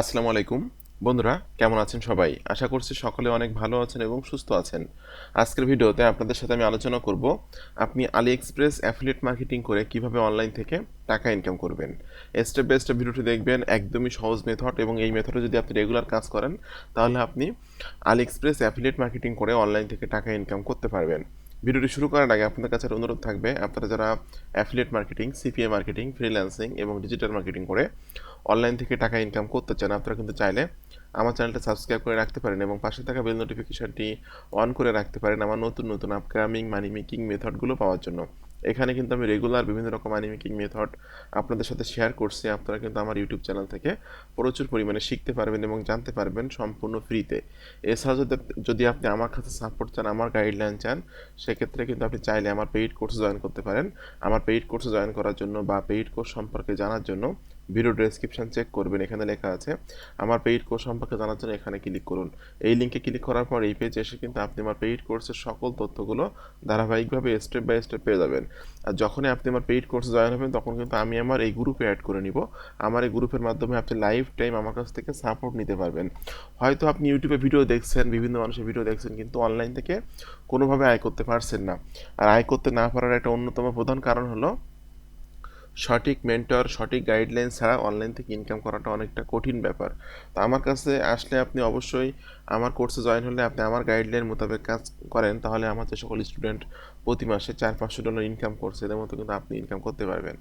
আসসালামু আলাইকুম। বন্ধুরা, কেমন আছেন সবাই? আশা করছি সকলে অনেক ভালো আছেন এবং সুস্থ আছেন। আজকের ভিডিওতে আপনাদের সাথে আমি আলোচনা করব, আপনি আলি এক্সপ্রেস অ্যাফিলিয়েট মার্কেটিং করে কীভাবে অনলাইন থেকে টাকা ইনকাম করবেন। স্টেপ বাই স্টেপ ভিডিওটি দেখবেন, একদমই সহজ মেথড এবং এই মেথডে যদি আপনি রেগুলার কাজ করেন, তাহলে আপনি আলি এক্সপ্রেস অ্যাফিলিয়েট মার্কেটিং করে অনলাইন থেকে টাকা ইনকাম করতে পারবেন। ভিডিওটি শুরু করার আগে আপনাদের কাছে অনুরোধ থাকবে, আপনারা যারা affiliate marketing, CPA marketing, freelancing এবং ডিজিটাল মার্কেটিং করে অনলাইন থেকে টাকা ইনকাম করতে চান, আপনারা কিন্তু চাইলে আমার চ্যানেলটা সাবস্ক্রাইব করে রাখতে পারেন এবং পাশে থাকা বেল নোটিফিকেশনটি অন করে রাখতে পারেন আমার নতুন নতুন আপকামিং মানি মেকিং মেথডগুলো পাওয়ার জন্য। এখানে কিন্তু আমি রেগুলার বিভিন্ন রকম মানি মেকিং মেথড আপনাদের সাথে শেয়ার করছি, আপনারা কিন্তু আমার ইউটিউব চ্যানেল থেকে প্রচুর পরিমাণে শিখতে পারবেন এবং জানতে পারবেন সম্পূর্ণ ফ্রিতে এছাড়াও যদি যদি আপনি আমার কাছে সাপোর্ট চান, আমার গাইডলাইন চান, সেক্ষেত্রে কিন্তু আপনি চাইলে আমার পেইড কোর্সে জয়েন করতে পারেন। আমার পেইড কোর্স জয়েন করার জন্য বা পেইড কোর্স সম্পর্কে জানার জন্য ভিডিও ডেসক্রিপশন চেক করবেন, এখানে লেখা আছে। আমার পেইড কোর্স সম্পর্কে জানার জন্য এখানে ক্লিক করুন। এই লিঙ্কে ক্লিক করার পর এই পেজে এসে কিন্তু আপনি আমার পেইড কোর্সের সকল তথ্যগুলো ধারাবাহিকভাবে স্টেপ বাই স্টেপ পেয়ে যাবেন। আর যখনই আপনি আমার পেইড কোর্সে জয়েন হবেন, তখন কিন্তু আমি আমার এই গ্রুপে অ্যাড করে নিব। আমার এই গ্রুপের মাধ্যমে আপনি লাইফ টাইম আমার কাছ থেকে সাপোর্ট নিতে পারবেন। হয়তো আপনি ইউটিউবে ভিডিও দেখছেন, বিভিন্ন মানুষের ভিডিও দেখছেন, কিন্তু অনলাইন থেকে কোনোভাবে আয় করতে পারছেন না। আর আয় করতে না পারার একটা অন্যতম প্রধান কারণ হলো সঠিক মেন্টর সঠিক গাইডলাইন ছাড়া অনলাইন থেকে ইনকাম করাটা অনেকটা কঠিন ব্যাপার। তো আমার কাছে আসলে আপনি অবশ্যই আমার কোর্সে জয়েন হলে আপনি আমার গাইডলাইন মোতাবেক কাজ করেন, তাহলে আমার যে সকল স্টুডেন্ট প্রতি মাসে চার পাঁচশো ডলার ইনকাম করছে এদের মতো কিন্তু আপনি ইনকাম করতে পারবেন।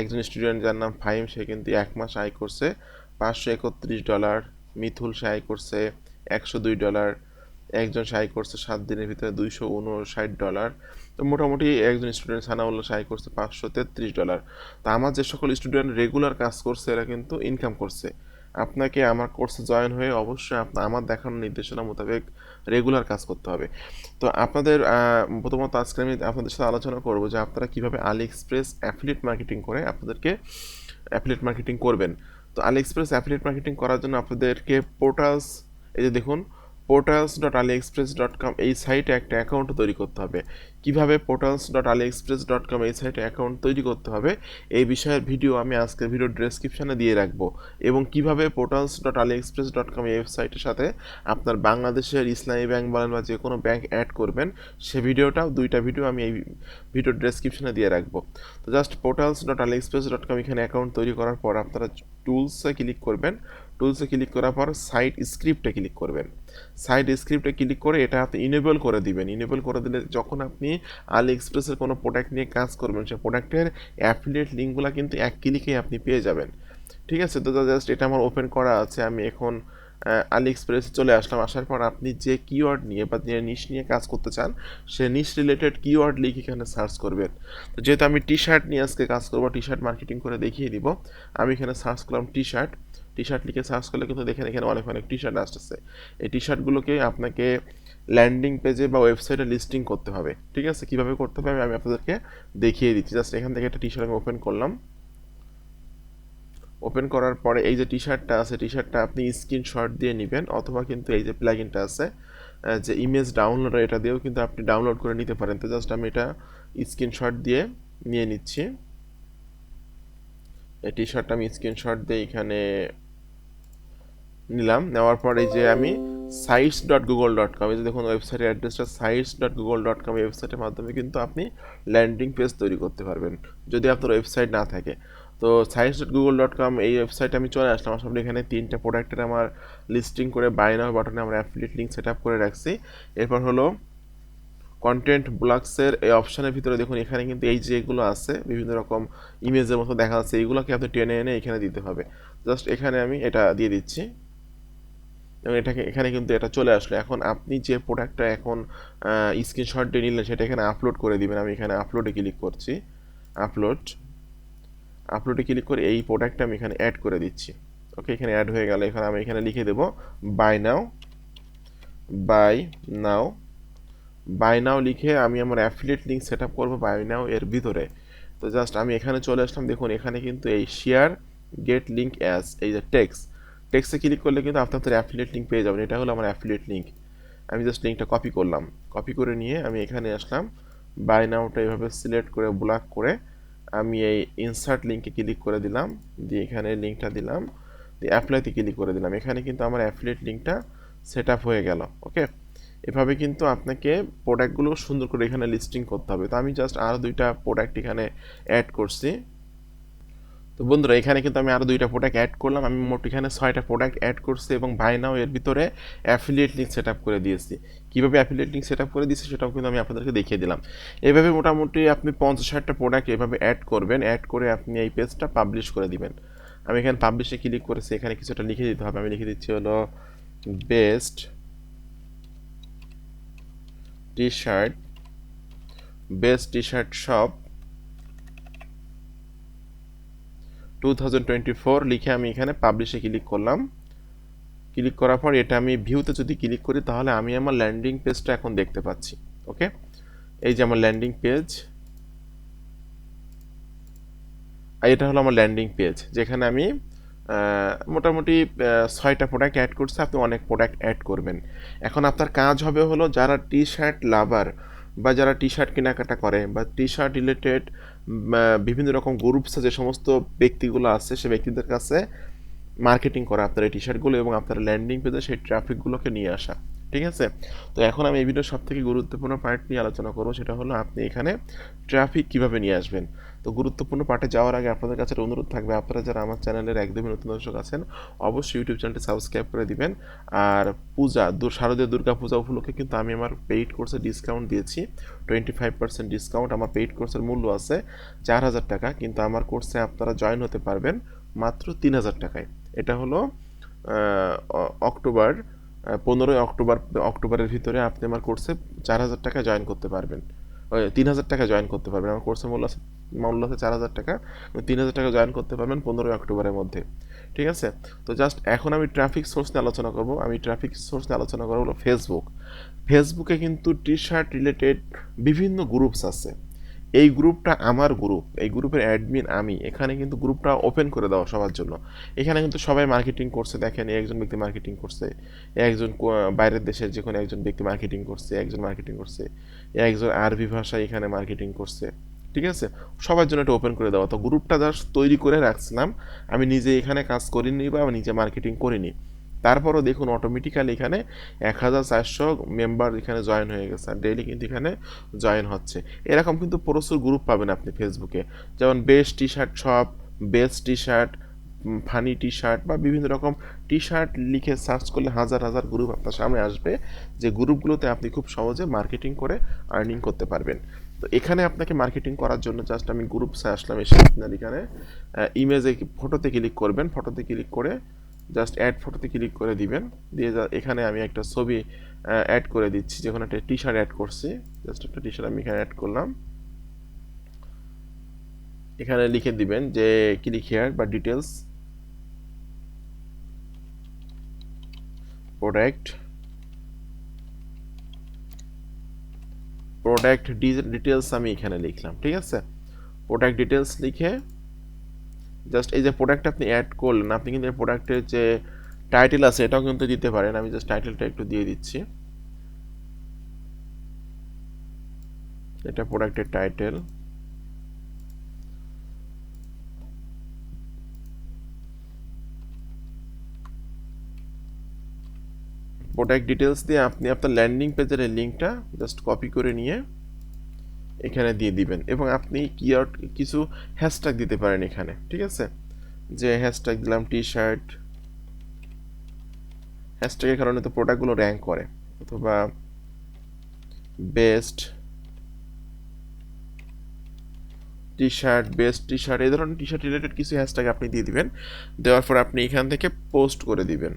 একজন স্টুডেন্ট যার নাম ফাইম সে কিন্তু এক মাস আয় করছে, পাঁচশো একত্রিশ ডলার মিথুল সে আয় করছে একশো দুই ডলার একজন সাই করছে সাত দিনের ভিতরে দুইশো উনষাট ডলার। তো মোটামুটি একজন স্টুডেন্ট সানাউল্লাহ সাই করছে পাঁচশো তেত্রিশ ডলার। তা আমার যে সকল স্টুডেন্ট রেগুলার কাজ করছে, এরা কিন্তু ইনকাম করছে। আপনাকে আমার কোর্সে জয়েন হয়ে অবশ্যই আপনার আমার দেখানো নির্দেশনা মোতাবেক রেগুলার কাজ করতে হবে। তো আপনাদের প্রথমত আজকে আমি আপনাদের সাথে আলোচনা করব যে আপনারা কীভাবে আলি এক্সপ্রেস অ্যাফিলিয়েট মার্কেটিং করে আপনাদেরকে অ্যাফিলিয়েট মার্কেটিং করবেন। তো আলি এক্সপ্রেস অ্যাফিলিয়েট মার্কেটিং করার জন্য আপনাদেরকে পোর্টালস এই যে দেখুন portals dot AliExpress dot com এই সাইটে একটা অ্যাকাউন্ট তৈরি করতে হবে। কীভাবে portals dot AliExpress dot com এই সাইটে অ্যাকাউন্ট তৈরি করতে হবে, এই বিষয়ের ভিডিও আমি আজকের ভিডিও ডেসক্রিপশানে দিয়ে রাখব। এবং কীভাবে portals dot AliExpress dot com এই ওয়েবসাইটের সাথে আপনার বাংলাদেশের ইসলামী ব্যাংক বলেন বা যে কোনো ব্যাংক অ্যাড করবেন, সে ভিডিওটাও দুইটা ভিডিও আমি এই ভিডিও ডেসক্রিপশানে দিয়ে রাখব। তো just portals dot AliExpress dot com এখানে অ্যাকাউন্ট তৈরি করার পর আপনারা টুলসে ক্লিক করবেন। টুলসে ক্লিক করার পর সাইট স্ক্রিপ্টে ক্লিক করবেন। সাইট স্ক্রিপ্টে ক্লিক করে এটা আপনি ইনেবল করে দিবেন। ইনেবল করে দিলে যখন আপনি আলি এক্সপ্রেসের কোনো প্রোডাক্ট নিয়ে কাজ করবেন, সেই প্রোডাক্টের অ্যাফিলিয়েট লিঙ্কগুলো কিন্তু এক ক্লিকেই আপনি পেয়ে যাবেন। ঠিক আছে? তো জাস্ট এটা আমার ওপেন করা আছে। আমি এখন আলি এক্সপ্রেসে চলে আসলাম। আসার পর আপনি যে কিওয়ার্ড নিয়ে বা যে নিশ নিয়ে কাজ করতে চান, সে নিশ রিলেটেড কিওয়ার্ড লিখে এখানে সার্চ করবেন। তো যেহেতু আমি টি শার্ট নিয়ে আজকে কাজ করব টি শার্ট মার্কেটিং করে দেখিয়ে দিব। আমি এখানে সার্চ করলাম টি শার্ট টি শার্ট লিখে সার্চ করলে কিন্তু দেখেন এখানে অনেক অনেক টি শার্ট আসতেছে। এই টি শার্টগুলোকে আপনাকে ল্যান্ডিং পেজে বা ওয়েবসাইটে লিস্টিং করতে হবে। ঠিক আছে? কীভাবে করতে হবে? আমি আপনাদেরকে দেখিয়ে দিচ্ছি। জাস্ট এখান থেকে একটা টি শার্ট আমি ওপেন করলাম। ওপেন করার পরে এই যে টি শার্টটা আছে টি শার্টটা আপনি স্ক্রিনশট দিয়ে নেবেন অথবা কিন্তু এই যে প্লাগিনটা আছে যে ইমেজ ডাউনলোড এটা দিয়েও কিন্তু আপনি ডাউনলোড করে নিতে পারেন। তো জাস্ট আমি এটা স্ক্রিনশট দিয়ে নিয়ে নিচ্ছি। এই টি শার্টটা আমি স্ক্রিনশট দিয়ে এখানে নিলাম, নেওয়ার পর এই যে আমি sites dot Google dot com এই যে দেখুন ওয়েবসাইটের অ্যাড্রেসটা sites dot Google dot com ওয়েবসাইটের মাধ্যমে কিন্তু আপনি ল্যান্ডিং পেজ তৈরি করতে পারবেন, যদি আপনার ওয়েবসাইট না থাকে। তো sites dot Google dot com এই ওয়েবসাইটে আমি চলে আসলাম আসলে এখানে তিনটা প্রোডাক্টের আমার লিস্টিং করে বাই নাও বাটনে আমরা অ্যাফিলিয়েট লিঙ্ক সেট আপ করে রাখছি। এরপর হলো কন্টেন্ট ব্লগসের এই অপশানের ভিতরে দেখুন, এখানে কিন্তু এই যেগুলো আছে, বিভিন্ন রকম ইমেজের মতো দেখা যাচ্ছে এইগুলোকে আপনি টেনে এনে এখানে দিতে হবে। জাস্ট এখানে আমি এটা দিয়ে দিচ্ছি। এবং এটাকে, এখানে কিন্তু এটা চলে আসলো। এখন আপনি যে প্রোডাক্টটা এখন স্ক্রিনশট দিয়ে নিলেন, সেটা এখানে আপলোড করে দিবেন। আমি এখানে আপলোডে ক্লিক করছি। আপলোড আপলোডে ক্লিক করে এই প্রোডাক্টটা আমি এখানে অ্যাড করে দিচ্ছি। ওকে এখানে অ্যাড হয়ে গেল। এখানে আমি এখানে লিখে দেবো buy now buy now buy now লিখে আমি আমার অ্যাফিলিয়েট লিঙ্ক সেট আপ করব বাই নাও এর ভিতরে। তো জাস্ট আমি এখানে চলে আসলাম। দেখুন, এখানে কিন্তু এই শেয়ার গেট লিঙ্ক অ্যাস এই যে টেক্স টেক্সে ক্লিক করলে কিন্তু আপনি আপনার অ্যাফিলিয়েট লিঙ্ক পেয়ে যাবেন। এটা হলো আমার অ্যাফিলিয়েট লিঙ্ক আমি জাস্ট লিঙ্কটা কপি করলাম। কপি করে নিয়ে আমি এখানে আসলাম। বাই নাওটা এভাবে সিলেক্ট করে ব্লক করে আমি এই ইনসার্ট লিঙ্কে ক্লিক করে দিলাম। দিয়ে এখানে লিঙ্কটা দিলাম। দিয়ে অ্যাপ্লাইতে ক্লিক করে দিলাম। এখানে কিন্তু আমার অ্যাফিলিয়েট লিঙ্কটা সেট আপ হয়ে গেল। ওকে এভাবে কিন্তু আপনাকে প্রোডাক্টগুলো সুন্দর করে এখানে লিস্টিং করতে হবে। তো আমি জাস্ট আরও দুইটা প্রোডাক্ট এখানে অ্যাড করছি। তো বন্ধুরা, এখানে কিন্তু আমি আরও দুইটা প্রোডাক্ট অ্যাড করলাম। আমি মোট এখানে ছয়টা প্রোডাক্ট অ্যাড করছি এবং বাই নাও এর ভিতরে অ্যাফিলিয়েট লিঙ্ক সেট আপ করে দিয়েছি। কীভাবে অ্যাফিলিয়েট লিঙ্ক সেট আপ করে দিয়েছি সেটাও কিন্তু আমি আপনাদেরকে দেখিয়ে দিলাম। এভাবে মোটামুটি আপনি পঞ্চাশ ষাটটা প্রোডাক্ট এভাবে অ্যাড করবেন। অ্যাড করে আপনি এই পেজটা পাবলিশ করে দিবেন। আমি এখানে পাবলিশে ক্লিক করেছি, এখানে কিছুটা লিখে দিতে হবে। আমি লিখে দিচ্ছি হলো best T shirt best T shirt shop two লিখে আমি এখানে পাবলিশে ক্লিক করলাম। ক্লিক করার পর এটা আমি ভিউতে যদি ক্লিক করি, তাহলে আমি আমার ল্যান্ডিং পেজটা এখন দেখতে পাচ্ছি ওকে এই যে আমার ল্যান্ডিং পেজ আর এটা হলো আমার ল্যান্ডিং পেজ যেখানে আমি মোটামুটি ছয়টা প্রোডাক্ট অ্যাড করছি, আপনি অনেক প্রোডাক্ট অ্যাড করবেন। এখন আপনার কাজ হবে হলো যারা টি শার্ট লাভার বা যারা টি শার্ট কেনাকাটা করে বা টি শার্ট রিলেটেড বিভিন্ন রকম গ্রুপসে যে সমস্ত ব্যক্তিগুলো আছে, সে ব্যক্তিদের কাছে মার্কেটিং করা, আপনার এই টি শার্টগুলো এবং আপনার ল্যান্ডিং পেজে সেই ট্রাফিকগুলোকে নিয়ে আসা। ঠিক আছে? তো এখন আমি এই ভিডিওর সব থেকে গুরুত্বপূর্ণ পার্ট নিয়ে আলোচনা করব। সেটা হলো আপনি এখানে ট্রাফিক কীভাবে নিয়ে আসবেন। তো গুরুত্বপূর্ণ পার্টে যাওয়ার আগে আপনাদের কাছে অনুরোধ থাকবে। আপনারা যারা আমার চ্যানেলের একদমই নতুন দর্শক আছেন, অবশ্যই ইউটিউব চ্যানেলটি সাবস্ক্রাইব করে দিবেন। আর পূজা শারদীয় দুর্গা পূজা উপলক্ষে কিন্তু আমি আমার পেইড কোর্সে ডিসকাউন্ট দিয়েছি। টোয়েন্টি ফাইভ পার্সেন্ট ডিসকাউন্ট আমার পেইড কোর্সের মূল্য আছে চার হাজার টাকা। কিন্তু আমার কোর্সে আপনারা জয়েন হতে পারবেন মাত্র তিন হাজার টাকায়। এটা হলো অক্টোবর পনেরোই অক্টোবর, অক্টোবরের ভিতরে আপনি আমার কোর্সে চার হাজার টাকা জয়েন করতে পারবেন। তিন হাজার টাকা জয়েন করতে পারবেন। আমার কোর্সের মূল্য আছে মূল্য আছে চার হাজার টাকা। তিন হাজার টাকা জয়েন করতে পারবেন পনেরোই অক্টোবরের মধ্যে। ঠিক আছে? তো জাস্ট এখন আমি ট্রাফিক সোর্স নিয়ে আলোচনা করব। আমি ট্রাফিক সোর্স নিয়ে আলোচনা করব ফেসবুক ফেসবুকে কিন্তু টি শার্ট রিলেটেড বিভিন্ন গ্রুপস আছে। এই গ্রুপটা আমার গ্রুপ, এই গ্রুপের অ্যাডমিন আমি। এখানে কিন্তু গ্রুপটা ওপেন করে দেওয়া সবার জন্য। এখানে কিন্তু সবাই মার্কেটিং করছে। দেখেন একজন ব্যক্তি মার্কেটিং করছে একজন বাইরের দেশের যে কোনো একজন ব্যক্তি মার্কেটিং করছে একজন মার্কেটিং করছে একজন আরবি ভাষায় এখানে মার্কেটিং করছে। ঠিক আছে? সবার জন্য এটা ওপেন করে দেওয়া তো গ্রুপটা জাস্ট তৈরি করে রাখছিলাম। আমি নিজে এখানে কাজ করিনি বা নিজে মার্কেটিং করিনি। তারপরও দেখুন অটোমেটিক্যালি এখানে এক হাজার চারশো মেম্বার এখানে জয়েন হয়ে গেছে, আর ডেইলি কিন্তু এখানে জয়েন হচ্ছে। এরকম কিন্তু প্রচুর গ্রুপ পাবেন আপনি ফেসবুকে যেমন best T shirt shop best T shirt funny T shirt বা বিভিন্ন রকম টি শার্ট লিখে সার্চ করলে হাজার হাজার গ্রুপ আপনার সামনে আসবে। যে গ্রুপগুলোতে আপনি খুব সহজে মার্কেটিং করে আর্নিং করতে পারবেন। তো এখানে আপনাকে মার্কেটিং করার জন্য জাস্ট আমি গ্রুপসে আসলাম, এসে আপনার এখানে ইমেজে ফটোতে ক্লিক করবেন। ফটোতে ক্লিক করে জাস্ট অ্যাড ফটোতে ক্লিক করে দিবেন। দিয়ে এখানে আমি একটা ছবি অ্যাড করে দিচ্ছি, যখন একটা টি শার্ট অ্যাড করছি। জাস্ট একটা টি শার্ট আমি এখানে অ্যাড করলাম। এখানে লিখে দিবেন যে ক্লিক হেয়ার বা ডিটেলস প্রোডাক্ট প্রোডাক্ট ডিটেলস আমি এখানে লিখলাম। ঠিক আছে? প্রোডাক্ট ডিটেলস লিখে জাস্ট এই যে প্রোডাক্ট আপনি অ্যাড করলেন, আপনি কিন্তু এই প্রোডাক্টের যে টাইটেল আছে, এটাও কিন্তু দিতে পারেন। আমি জাস্ট টাইটেলটা একটু দিয়ে দিচ্ছি। এটা প্রোডাক্টের টাইটেল প্রোডাক্ট ডিটেলস দিয়ে আপনি আপনার ল্যান্ডিং পেজের লিঙ্কটা জাস্ট কপি করে নিয়ে এখানে দিয়ে দিবেন। এবং আপনি কিওয়ার্ড কিছু হ্যাশট্যাগ দিতে পারেন এখানে, ঠিক আছে? যে হ্যাশট্যাগ দিলাম টি শার্ট হ্যাশট্যাগের কারণে তো প্রোডাক্টগুলো র্যাঙ্ক করে, অথবা best T shirt best T shirt এই ধরনের টি শার্ট রিলেটেড কিছু হ্যাশট্যাগ আপনি দিয়ে দিবেন। দেওয়ার পর আপনি এখান থেকে পোস্ট করে দিবেন।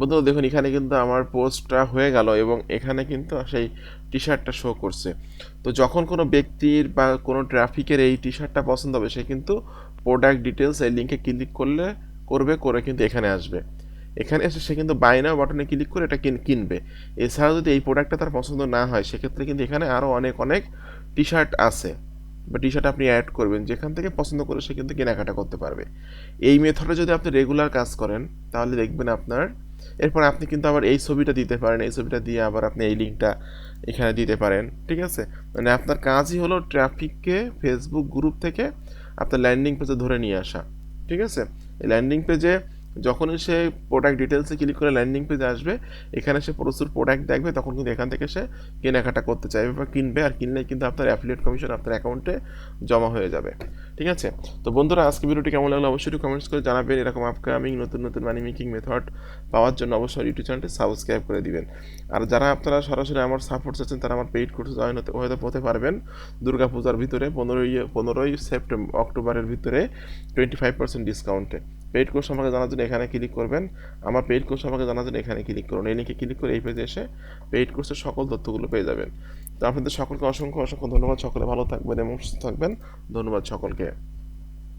বন্ধুরা দেখুন, এখানে কিন্তু আমার পোস্টটা হয়ে গেল এবং এখানে কিন্তু সেই টি শার্টটা শো করছে। তো যখন কোনো ব্যক্তির বা কোনো ট্রাফিকের এই টি শার্টটা পছন্দ হবে, সে কিন্তু প্রোডাক্ট ডিটেলস এই লিঙ্কে ক্লিক করলে, করবে, করে কিন্তু এখানে আসবে। এখানে এসে সে কিন্তু বাই নাও বাটনে ক্লিক করে এটা কিন- কিনবে। এছাড়াও যদি এই প্রোডাক্টটা তার পছন্দ না হয়, সেক্ষেত্রে কিন্তু এখানে আরও অনেক অনেক টি শার্ট আছে বা টি শার্ট আপনি অ্যাড করবেন, যেখান থেকে পছন্দ করে সে কিন্তু কেনাকাটা করতে পারবে। এই মেথডে যদি আপনি রেগুলার কাজ করেন, তাহলে দেখবেন আপনার এরপর আপনি কিন্তু আবার এই ছবিটা দিতে পারেন, এই ছবিটা দিয়ে আবার আপনি এই লিঙ্কটা এখানে দিতে পারেন, ঠিক আছে? মানে আপনার কাজই হলো ট্রাফিককে ফেসবুক গ্রুপ থেকে আপনার ল্যান্ডিং পেজে ধরে নিয়ে আসা, ঠিক আছে? এই ল্যান্ডিং পেজে যখনই সে প্রোডাক্ট ডিটেলসে ক্লিক করে ল্যান্ডিং পেজে আসবে, এখানে সে প্রচুর প্রোডাক্ট দেখবে, তখন কিন্তু এখান থেকে সে কেনাকাটা করতে চাইবে বা কিনবে। আর কিনলে কিন্তু আপনার অ্যাফিলিয়েট কমিশন আপনার অ্যাকাউন্টে জমা হয়ে যাবে। ঠিক আছে? তো বন্ধুরা, আজকে ভিডিওটি কেমন লাগল অবশ্যই কমেন্টস করে জানাবেন। এরকম আপকামিং নতুন নতুন মানি মেকিং মেথড পাওয়ার জন্য অবশ্যই ইউটিউব চ্যানেলটি সাবস্ক্রাইব করে দিবেন। আর যারা আপনারা সরাসরি আমার সাপোর্ট চাচ্ছেন, তারা আমার পেইড কোর্সে জয়েন হতে, হয়তো হতে পারবেন দুর্গাপূজার ভিতরে, পনেরোই পনেরোই সেপ্টেম্বর অক্টোবরের ভিতরে টোয়েন্টি ফাইভ পার্সেন্ট ডিসকাউন্টে পেইড কোর্স আমাকে জানার জন্য এখানে ক্লিক করবেন। আমার পেইড কোর্স আমাকে জানার জন্য এখানে ক্লিক করুন। এই লিঙ্কে ক্লিক করে এই পেজে এসে পেইড কোর্সের সকল তথ্যগুলো পেয়ে যাবেন। তো আপনাদের সকলকে অসংখ্য অসংখ্য ধন্যবাদ। সকলে ভালো থাকবেন এবং সুস্থ থাকবেন। ধন্যবাদ সকলকে।